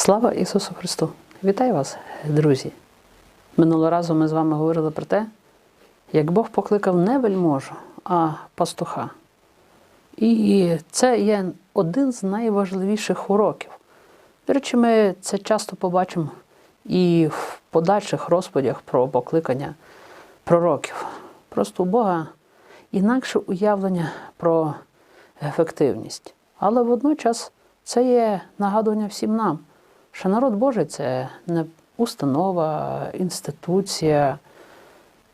Слава Ісусу Христу! Вітаю вас, друзі! Минулого разу ми з вами говорили про те, як Бог покликав не вельможу, а пастуха. І це є один з найважливіших уроків. До речі, ми це часто побачимо і в подальших розповідях про покликання пророків. Просто у Бога інакше уявлення про ефективність. Але водночас це є нагадування всім нам, що народ Божий це не установа, інституція,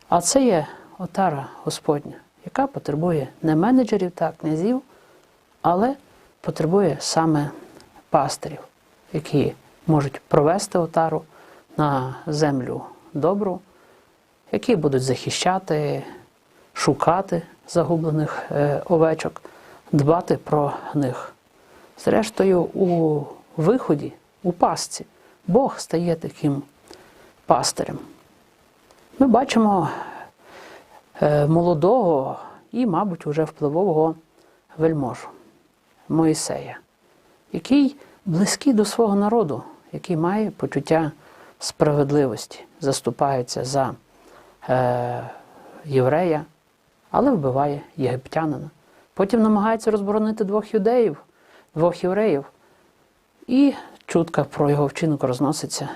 а це є отара Господня, яка потребує не менеджерів та князів, але потребує саме пастирів, які можуть провести отару на землю добру, які будуть захищати, шукати загублених е, овечок, дбати про них. Зрештою, у виході, у пастці, Бог стає таким пастирем. Ми бачимо е, молодого і, мабуть, уже впливового вельможу Моїсея, який близький до свого народу, який має почуття справедливості, заступається за е, єврея, але вбиває єгиптянина. Потім намагається розборонити двох юдеїв, двох євреїв. І чутка про його вчинок розноситься.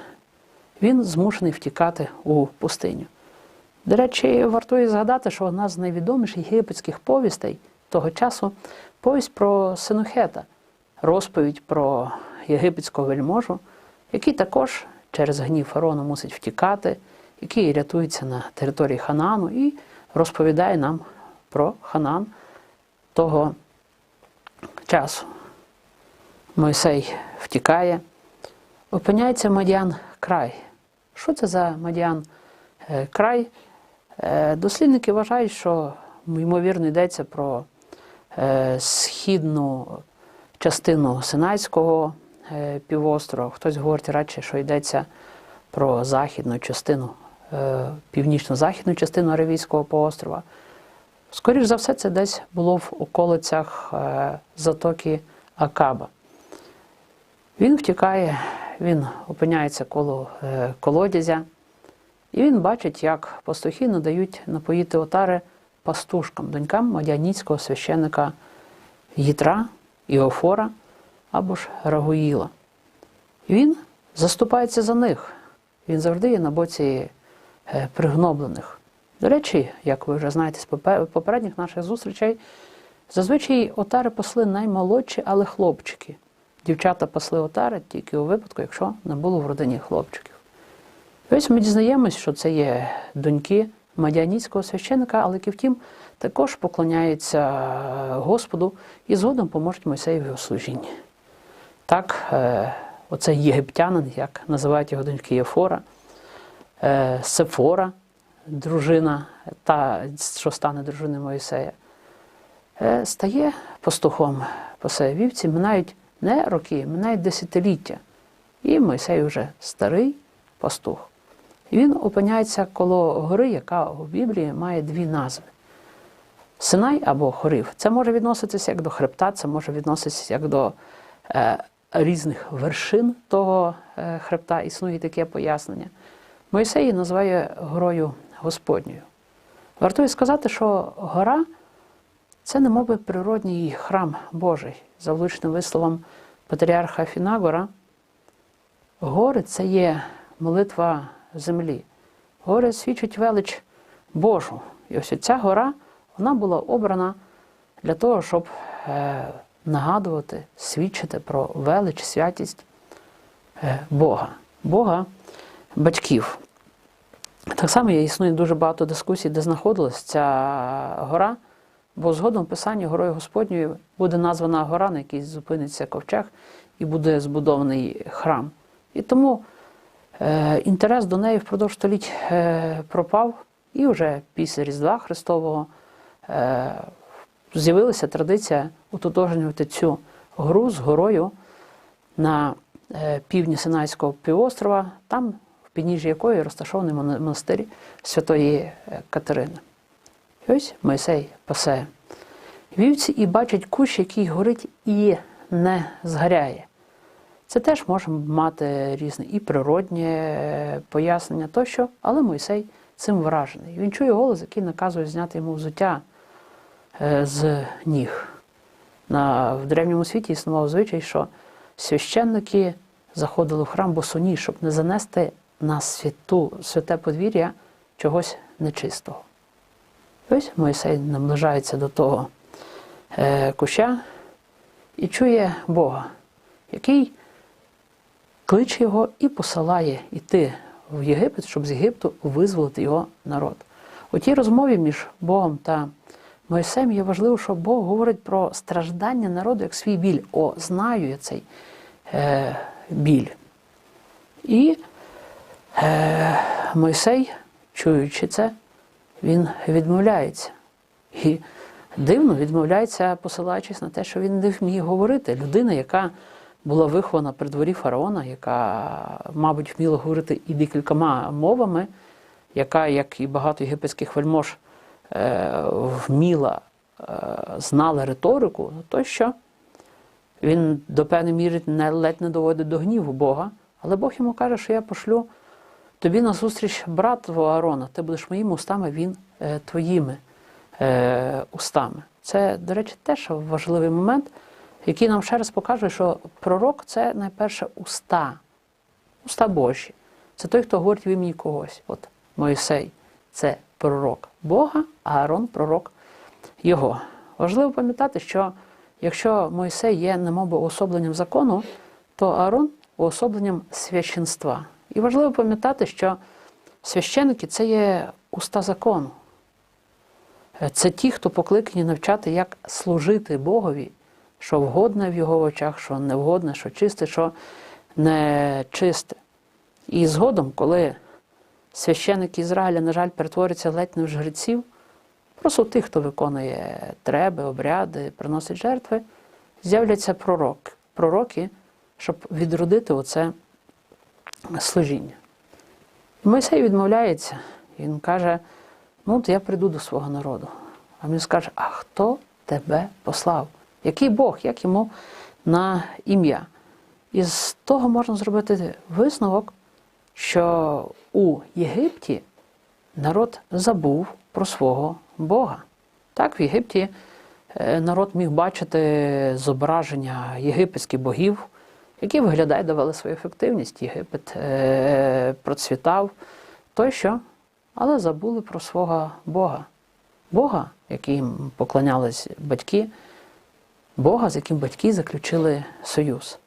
Він змушений втікати у пустиню. До речі, вартує згадати, що одна з найвідоміших єгипетських повістей того часу повість про Синухета, розповідь про єгипетського вельможу, який також через гнів фараона мусить втікати, який рятується на території Ханану і розповідає нам про Ханан того часу. Мойсей втікає, опиняється Мадіан край. Що це за Мадіан е, край? Е, Дослідники вважають, що ймовірно йдеться про е, східну частину Синайського півострова. Хтось говорить радше, що йдеться про західну частину, північно-західну частину Аравійського полуострова. Скоріше за все, це десь було в околицях затоки Акаба. Він втікає, він опиняється коло е, колодязя, і він бачить, як пастухи надають напоїти отари пастушкам, донькам мадяніцького священика Їтра, Іофора або ж Рагуїла. Він заступається за них. Він завжди є на боці е, пригноблених. До речі, як ви вже знаєте з попередніх наших зустрічей, зазвичай отари пасли наймолодші, але хлопчики. Дівчата пасли отари тільки у випадку, якщо не було в родині хлопчиків. Ось ми дізнаємось, що це є доньки мадіаніцького священика, але які втім також поклоняються Господу і згодом поможуть Мойсеєві у служінні. Так, е, оцей єгиптянин, як називають його доньки Єфора, е, Сефора, дружина, та, що стане дружиною Моїсея, е, стає пастухом по вівці, минають не роки, минають десятиліття. І Мойсей вже старий пастух. Він опиняється коло гори, яка у Біблії має дві назви. Синай або Хорив. Це може відноситися як до хребта, це може відноситися як до е, різних вершин того е, хребта. Існує таке пояснення. Мойсей її називає горою Господньою. Вартує сказати, що гора це немови природній храм Божий. За влучним висловом патріарха Фінагора, гори це є молитва землі. Гори свідчать велич Божу. І ось ця гора вона була обрана для того, щоб е, нагадувати, свідчити про велич, святість е, Бога, Бога батьків. Так само існує дуже багато дискусій, де знаходилась ця гора, бо згодом в Писанні горою Господньою буде названа гора, на якій зупиниться ковчег, і буде збудований храм. І тому е, інтерес до неї впродовж століть е, пропав, і вже після Різдва Христового е, з'явилася традиція утотожнювати цю гору з горою на е, півдні Синайського півострова, там, в підніжжі якої розташований мона- монастир Святої е, Катерини. І ось Мойсей пасе вівці і бачить кущ, який горить і не згоряє. Це теж може мати різне і природнє пояснення тощо, але Мойсей цим вражений. Він чує голос, який наказує зняти йому взуття е, з ніг. На, в древньому світі існував звичай, що священники заходили в храм босоні, щоб не занести на святу, святе подвір'я чогось нечистого. Ось Мойсей наближається до того е, куща і чує Бога, який кличе його і посилає йти в Єгипет, щоб з Єгипту визволити його народ. У тій розмові між Богом та Моїсеєм є важливо, що Бог говорить про страждання народу як свій біль. О, знаю я цей е, біль. І е, Мойсей, чуючи це, він відмовляється. І дивно відмовляється, посилаючись на те, що він не вміє говорити. Людина, яка була вихована при дворі фараона, яка, мабуть, вміла говорити і декількома мовами, яка, як і багато єгипетських вельмож, е, вміла, е, знала риторику, то що він до певної міри не, ледь не доводить до гніву Бога, але Бог йому каже, що я пошлю тобі на зустріч брат твого Аарона, ти будеш моїми устами, він е, твоїми е, устами. Це, до речі, теж важливий момент, який нам ще раз покаже, що пророк це найперше уста, уста Божі. Це той, хто говорить в імені когось. От Моїсей це пророк Бога, а Аарон пророк його. Важливо пам'ятати, що якщо Мойсей є немовби уособленням закону, то Аарон уособленням священства. І важливо пам'ятати, що священики це є уста закону. Е, Це ті, хто покликані навчати, як служити Богові, що вгодне в його очах, що не вгодне, що чисте, що не чисте. І згодом, коли священики Ізраїля, на жаль, перетворяться ледь не в жреців, просто тих, хто виконує треби, обряди, приносить жертви, з'являться пророк, пророки, щоб відродити оце служіння. Мойсей відмовляється, він каже: ну, от я прийду до свого народу. А він скаже, а хто тебе послав? Який Бог, як йому на ім'я? І з того можна зробити висновок, що у Єгипті народ забув про свого Бога. Так, в Єгипті е, народ міг бачити зображення єгипетських богів, які виглядає, давали свою ефективність. Єгипет е, процвітав тощо, але забули про свого Бога. Бога, яким поклонялись батьки, Бога, з яким батьки заключили союз.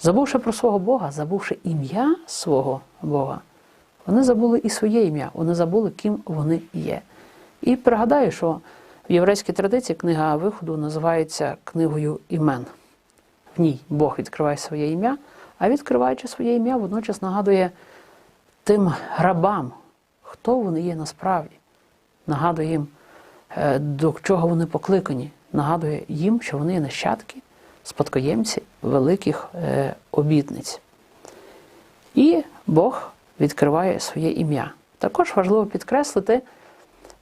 Забувши про свого Бога, забувши ім'я свого Бога, вони забули і своє ім'я, вони забули, ким вони є. І пригадаю, що в єврейській традиції книга виходу називається книгою імен. В ній Бог відкриває своє ім'я, а відкриваючи своє ім'я, водночас нагадує тим рабам, хто вони є насправді. Нагадує їм, е, до чого вони покликані. Нагадує їм, що вони є нащадки, спадкоємці великих е, обітниць. І Бог відкриває своє ім'я. Також важливо підкреслити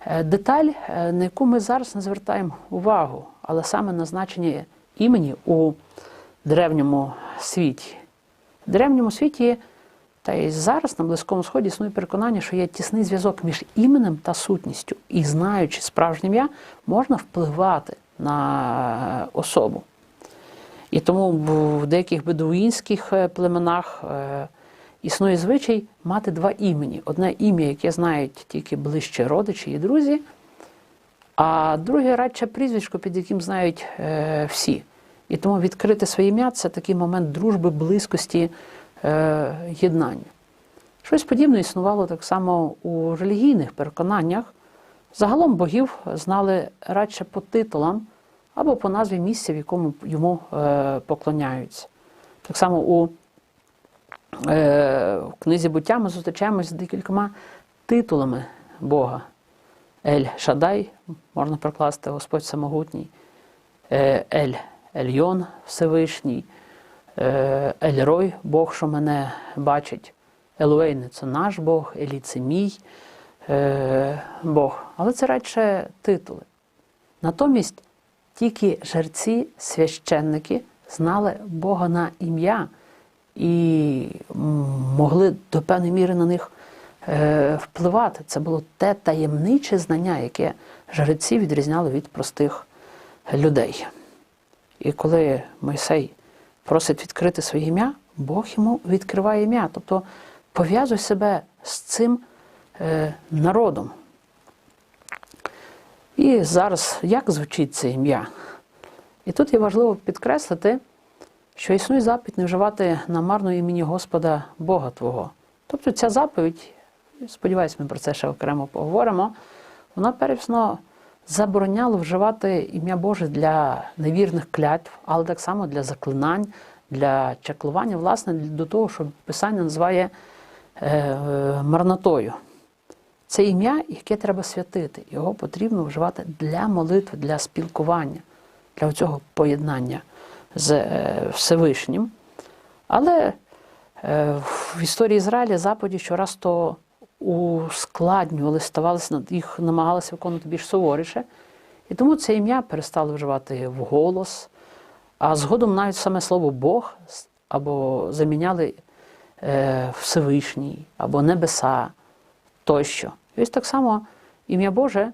е, деталь, на яку ми зараз не звертаємо увагу, але саме на значення імені у древньому світі. В древньому світі, та й зараз на Близькому Сході існує переконання, що є тісний зв'язок між іменем та сутністю. І знаючи справжнє ім'я, можна впливати на особу. І тому в деяких бедуїнських е, племенах е, існує звичай мати два імені. Одне ім'я, яке знають тільки ближче родичі і друзі, а друге радше прізвисько, під яким знають е, всі. І тому відкрити своє ім'я це такий момент дружби, близькості, е, єднання. Щось подібне існувало так само у релігійних переконаннях. Загалом богів знали радше по титулам або по назві місця, в якому йому е, поклоняються. Так само у е, в книзі буття ми зустрічаємося з декількома титулами Бога. Ель Шадай, можна прокласти Господь Самогутній, е, Ель Ельйон Всевишній, е, Ель Рой, Бог, що мене бачить. Елуейне це наш Бог, Елі це мій е, Бог. Але це радше титули. Натомість тільки жерці, священники знали Бога на ім'я, і могли до певної міри на них е, впливати. Це було те таємниче знання, яке жреці відрізняли від простих людей. І коли Мойсей просить відкрити своє ім'я, Бог йому відкриває ім'я. Тобто пов'язуй себе з цим е, народом. І зараз як звучить це ім'я? І тут є важливо підкреслити, що існує заповідь не вживати намарно імені Господа Бога Твого. Тобто ця заповідь, сподіваюся, ми про це ще окремо поговоримо, вона перевсно забороняла вживати ім'я Боже для невірних клятв, але так само для заклинань, для чаклування, власне, до того, що Писання називає е, е, марнотою. Це ім'я, яке треба святити. Його потрібно вживати для молитви, для спілкування, для цього поєднання з е, Всевишнім. Але е, в історії Ізраїля заповіді щораз то ускладнювали, ставалися їх намагалися виконувати більш суворіше. І тому це ім'я перестали вживати вголос, а згодом навіть саме слово Бог або заміняли е, Всевишній, або небеса тощо. І ось так само ім'я Боже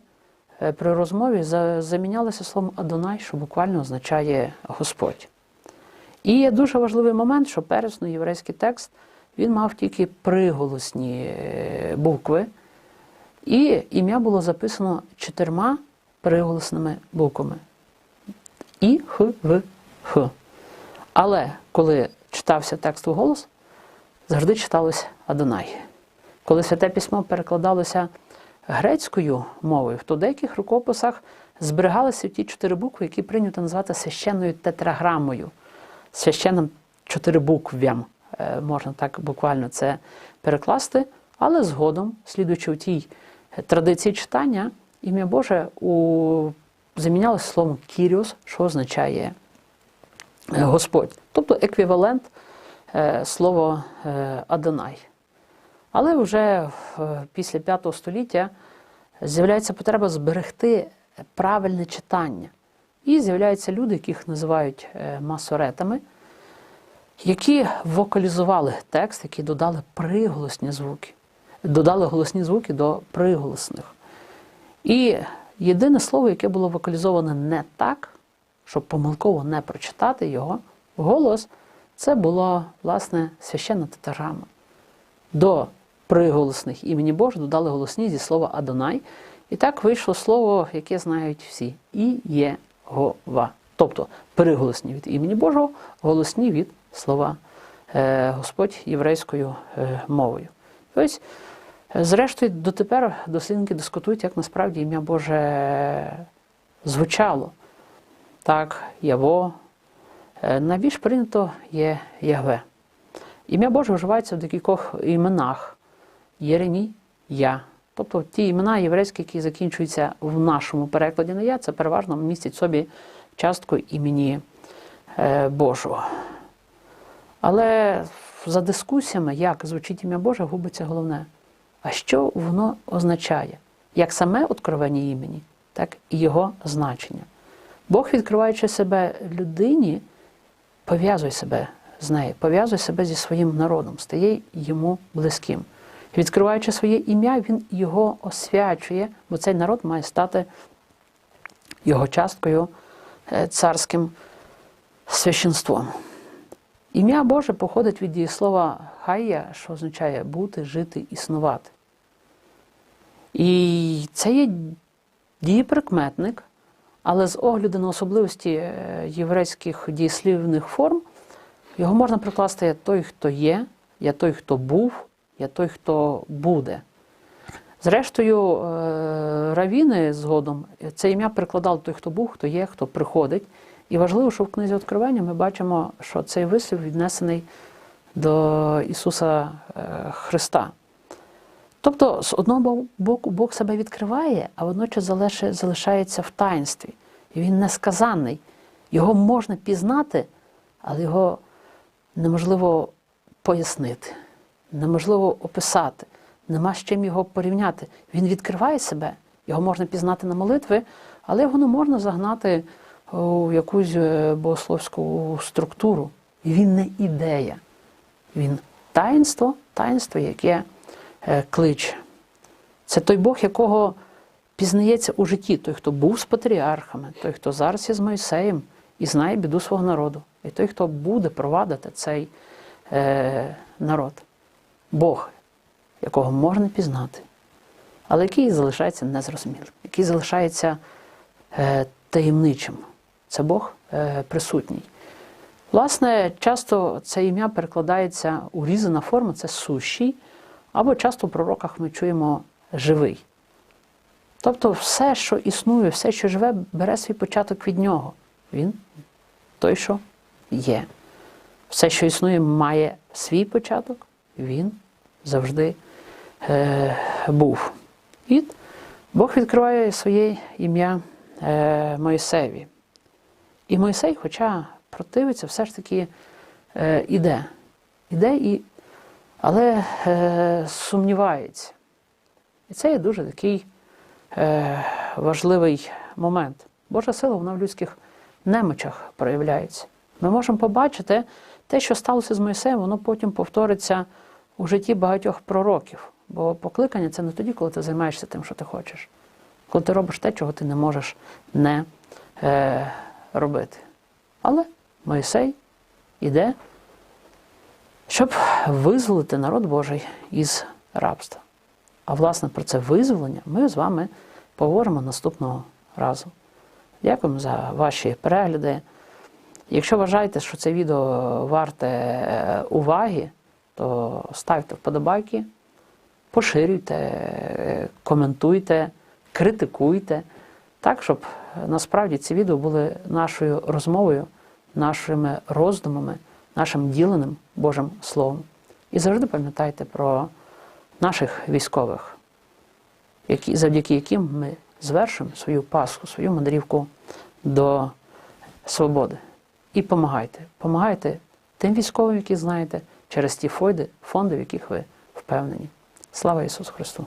е, при розмові замінялося словом Адонай, що буквально означає Господь. І є дуже важливий момент, що пересно єврейський текст він мав тільки приголосні е, букви, і ім'я було записано чотирма приголосними буквами. І, Х, В, Х. Але коли читався текст вголос, завжди читалось Адонай. Коли святе письмо перекладалося грецькою мовою, то в деяких рукописах зберігалися ті чотири букви, які прийнято називати священною тетраграмою, священним чотирибуквям, можна так буквально це перекласти, але згодом, слідуючи у тій традиції читання, ім'я Боже у... замінялося словом Кіріус, що означає е, Господь, тобто еквівалент е, слова е, Адонай. Але вже після V століття з'являється потреба зберегти правильне читання. І з'являються люди, яких називають е, масоретами, які вокалізували текст, які додали приголосні звуки, додали голосні звуки до приголосних. І єдине слово, яке було вокалізоване не так, щоб помилково не прочитати його, голос, це була, власне, священна тетраграма. До приголосних імені Боже додали голосні зі слова Адонай. І так вийшло слово, яке знають всі і Єгова. Тобто приголосні від імені Божого, голосні від слова е, Господь єврейською е, мовою. І ось, е, зрештою, дотепер дослідники дискутують, як насправді ім'я Боже звучало. Так, Яво. Найбільш прийнято є Ягве. Ім'я Боже вживається в декількох іменах. Єремій, Я. Тобто ті імена єврейські, які закінчуються в нашому перекладі на я, це переважно містять собі частку імені Божого. Але за дискусіями, як звучить ім'я Боже, губиться головне. А що воно означає? Як саме откровення імені, так і його значення. Бог, відкриваючи себе людині, пов'язує себе з нею, пов'язує себе зі своїм народом, стає йому близьким. Відкриваючи своє ім'я, він його освячує, бо цей народ має стати його часткою е, царським священством. Ім'я Боже походить від дієслова хая, що означає бути, жити, існувати. І це є дієприкметник, але з огляду на особливості е, єврейських дієслівних форм, його можна прикласти як той, хто є, я той, хто був, я той, хто буде. Зрештою, е, равіни згодом це ім'я прикладали той, хто був, хто є, хто приходить. І важливо, що в книзі Откровення ми бачимо, що цей вислів віднесений до Ісуса е, Христа. Тобто, з одного боку, Бог себе відкриває, а водночас залишається в таїнстві. І він несказанний. Його можна пізнати, але його неможливо пояснити, неможливо описати, нема з чим його порівняти. Він відкриває себе, його можна пізнати на молитви, але його не можна загнати у якусь е, богословську структуру. І він не ідея. Він таїнство, таїнство, яке е, кличе. Це той Бог, якого пізнається у житті, той, хто був з патріархами, той, хто зараз є з Мойсеєм і знає біду свого народу, і той, хто буде провадити цей е, народ. Бог, якого можна пізнати, але який залишається незрозумілим, який залишається е, таємничим. Це Бог е, присутній. Власне, часто це ім'я перекладається урізана форма це сущий, або часто в пророках ми чуємо живий. Тобто все, що існує, все, що живе, бере свій початок від нього. Він той, що є. Все, що існує, має свій початок, він завжди е, був. І Бог відкриває своє ім'я е, Моїсеєві. І Мойсей, хоча противиться, все ж таки е, іде. Іде, і, але е, сумнівається. І це є дуже такий е, важливий момент. Божа сила вона в людських немочах проявляється. Ми можемо побачити те, що сталося з Мойсеєм, воно потім повториться у житті багатьох пророків. Бо покликання це не тоді, коли ти займаєшся тим, що ти хочеш, коли ти робиш те, чого ти не можеш не е, робити. Але Мойсей іде, щоб визволити народ Божий із рабства. А власне про це визволення ми з вами поговоримо наступного разу. Дякуємо за ваші перегляди. Якщо вважаєте, що це відео варте е, уваги, то ставте вподобайки, поширюйте, е, коментуйте, критикуйте, так, щоб насправді ці відео були нашою розмовою, нашими роздумами, нашим діленим Божим Словом. І завжди пам'ятайте про наших військових, які, завдяки яким ми звершуємо свою Пасху, свою мандрівку до свободи. І помагайте. Помагайте тим військовим, які знаєте, через ті фонди, фонди, в яких ви впевнені. Слава Ісусу Христу!